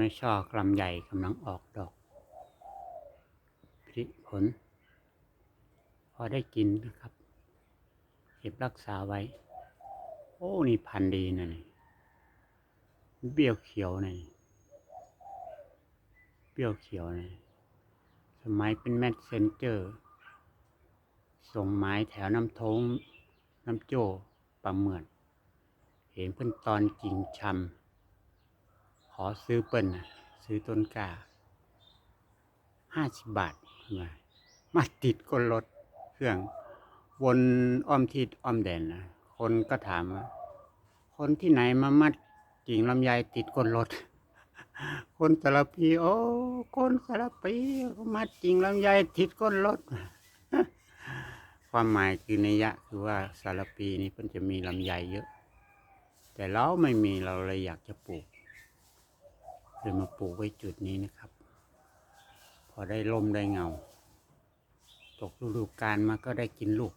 ไหมช่อกลำใหญ่กำลังออกดอกผลิผล พอได้กินนะครับ เก็บรักษาไว้ โอ้ นี่พันธุ์ดีนะนี่เบี้ยวเขียวนะี่เบี้ยวเขียวนะสมัยเป็นแมสเซนเจอร์ ส่งไม้แถวน้ำทงน้ำโจ้ปลาเหมือน เห็นเพิ่นตอนจริงชำ อซื้อเปิ้นน่ะซื้อต้นกาห้าสิบบาทมามาติดก้นรถเครื่อง วนอ้อมทิศอ้อมแดนนะคนก็ถามว่าคนที่ไหนมามัดกิ่งลำไยติดก้นรถ คนสารพีโอ้คนสารพีมัดกิ่งลำไยติดก้นรถความหมายคือนัยยะคือว่าสารพีนี้เพิ่นจะมีลำไยเยอะ แต่เราไม่มีเราเลยอยากจะปลูก เลยมาปลูกไว้จุดนี้นะครับ พอได้ลมได้เงา ตกฤดูกาลมาก็ได้กินลูก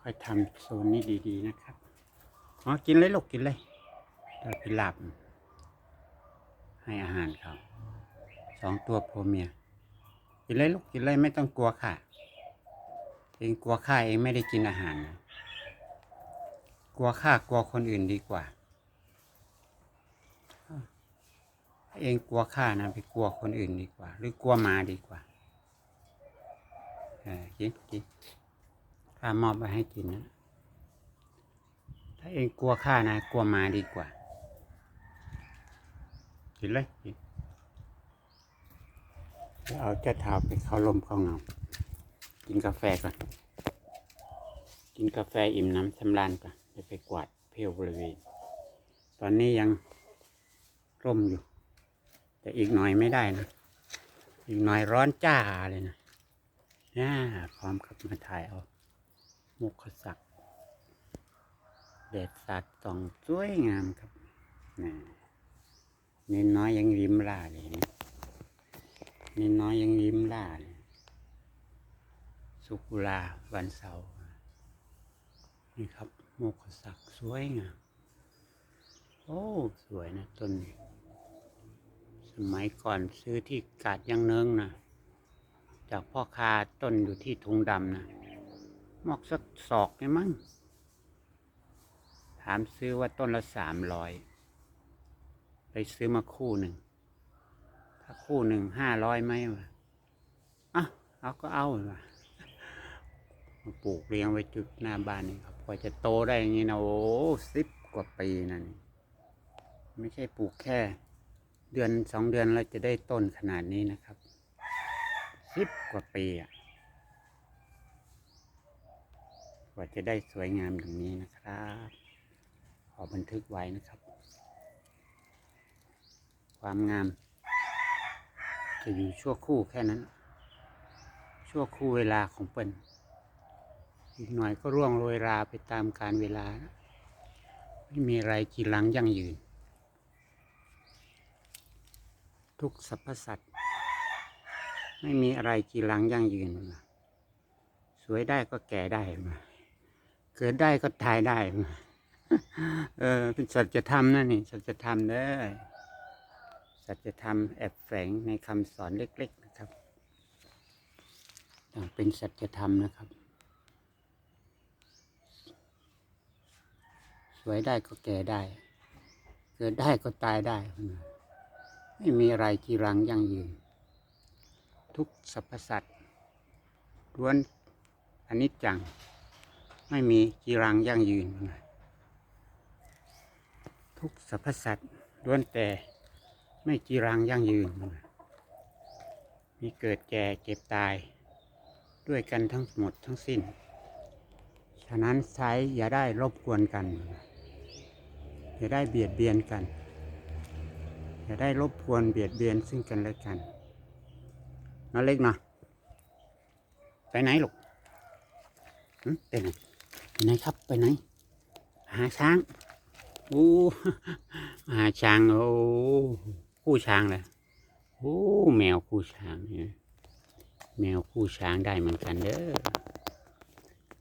ค่อยทำโซนนี้ดีๆนะครับอ๋อกินเลยลูกกินเลยได้กินลาบให้อาหารเขาสองตัวผัวเมีย กินเลยลูกกินเลยไม่ต้องกลัวค่ะ เองกลัวข้าเองไม่ได้กินอาหารนะกลัวข้ากลัวคนอื่นดีกว่า ถ้า เองกลัวข้านะไปกลัวคนอื่นดีกว่า หรือกลัวมาดีกว่าเออกินกินข้ามอบไปให้กินนะถ้าเองกลัวข้านะกลัวมาดีกว่ากินเลยกินเอาเจ้าเท้าไปเข้าลมเข้าเงา กินกาแฟก่อน กินกาแฟอิ่มน้ำสำราญก่อนจะไปกวาดเพลวบริเวณ ตอนนี้ยังร่มอยู่ แต่อีกหน่อยไม่ได้นะ อีกหน่อยร้อนจ้าเลยนะน่าพร้อมกับมาถ่ายเอา มุกขสักแดดสาดส่องสวยงามครับนี่น้นน้อยยังยิ้มล่าเลยนะเน้นน้อยยังยิ้มล่าเลยสุกุลาวันเสาร์นี่ครับโมกขสักสวยงาม โอ้ สวยนะต้นนี้ สมัยก่อนซื้อที่กาดยังเนิงนะจากพ่อค้าต้นอยู่ที่ทุงดำนะมอกสักศอกนี่มั้งถามซื้อว่าต้นละสามร้อยเลยซื้อมาคู่หนึ่ง ถ้าคู่หนึ่งห้าร้อยไหมวะอะเอาก็เอาวะมาปลูกเลี้ยงไว้จุดหน้าบ้านนี่ครับกว่าจะโตได้อย่างนี้นะโอ้สิบกว่าปีนั่นไม่ใช่ปลูกแค่ เดือนสองเดือนเราจะได้ต้นขนาดนี้นะครับสิบกว่าปีอะกว่าจะได้สวยงามอย่างนี้นะครับ ขอบันทึกไว้นะครับ ความงาม จะอยู่ชั่วครู่แค่นั้น ชั่วครู่เวลาของเปิ้นอีกหน่อยก็ร่วงโรยราไปตามการเวลา ไม่มีอะไรกีหลังยั่งยืน ทุกสรรพสัตว์ ไม่มีอะไรกีหลังยั่งยืนนะสวยได้ก็แก่ได้มา เกิดได้ก็ตายได้มาเออเป็นสัจธรรมนะนี่สัจธรรมเด้อสัจธรรมแอบแฝงในคำสอนเล็ก ๆ นะครับอ่าเป็นสัจธรรมนะครับ สวยได้ก็แก่ได้ เกิดได้ก็ตายได้ ไม่มีอะไรจีรังยั่งยืน ทุกสรรพสัตว์ล้วนอนิจจัง ไม่มีจีรังยั่งยืน ทุกสรรพสัตว์ล้วนแต่ไม่จีรังยั่งยืน มีเกิดแก่เก็บตาย ด้วยกันทั้งหมดทั้งสิ้น ฉะนั้นใช้อย่าได้รบกวนกัน อย่าได้เบียดเบียนกัน อย่าได้รบกวนเบียดเบียนซึ่งกันและกันน้าเล็กเนาะไปไหนลูกไปไหนไปไหนครับไปไหน หาช้างอู้หาช้างโอ้คู่ช้างเลยโอ้แมวคู่ช้างเนี่ยแมวคู่ช้างได้เหมือนกันเด้อ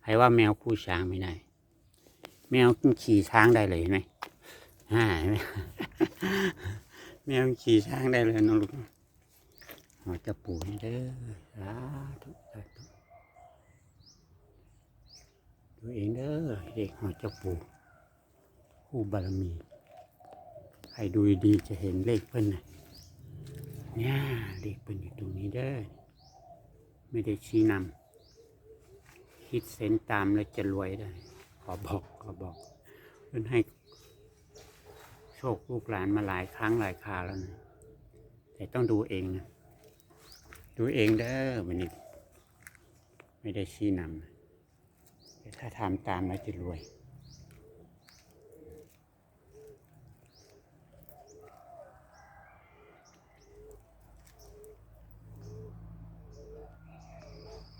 ใครว่าแมวคู่ช้างไม่ได้ แมวขี่ช้างได้เลยเห็นไหมหายไหม แมวขี่ช้างได้เลยน้องลูกหอจะปูให้เด้อสาธุสาธุดูเองเด้อเด็กหอจะปู่คู่บารมีให้ดูดีจะเห็นเลขเพิ่นนะเนี่ยเลขเพิ่นอยู่ตรงนี้เด้อไม่ได้ชี้นำคิดเส้นตามแล้วจะรวยได้ ขอบอกขอบอกเพิ่นให้ คลูกหลานมาหลายครั้งหลายคราแล้วนะแต่ต้องดูเองนะ ดูเองเด้อมันนี่ไม่ได้ชี้นำแต่ถ้าทำตามแล้วจะรวย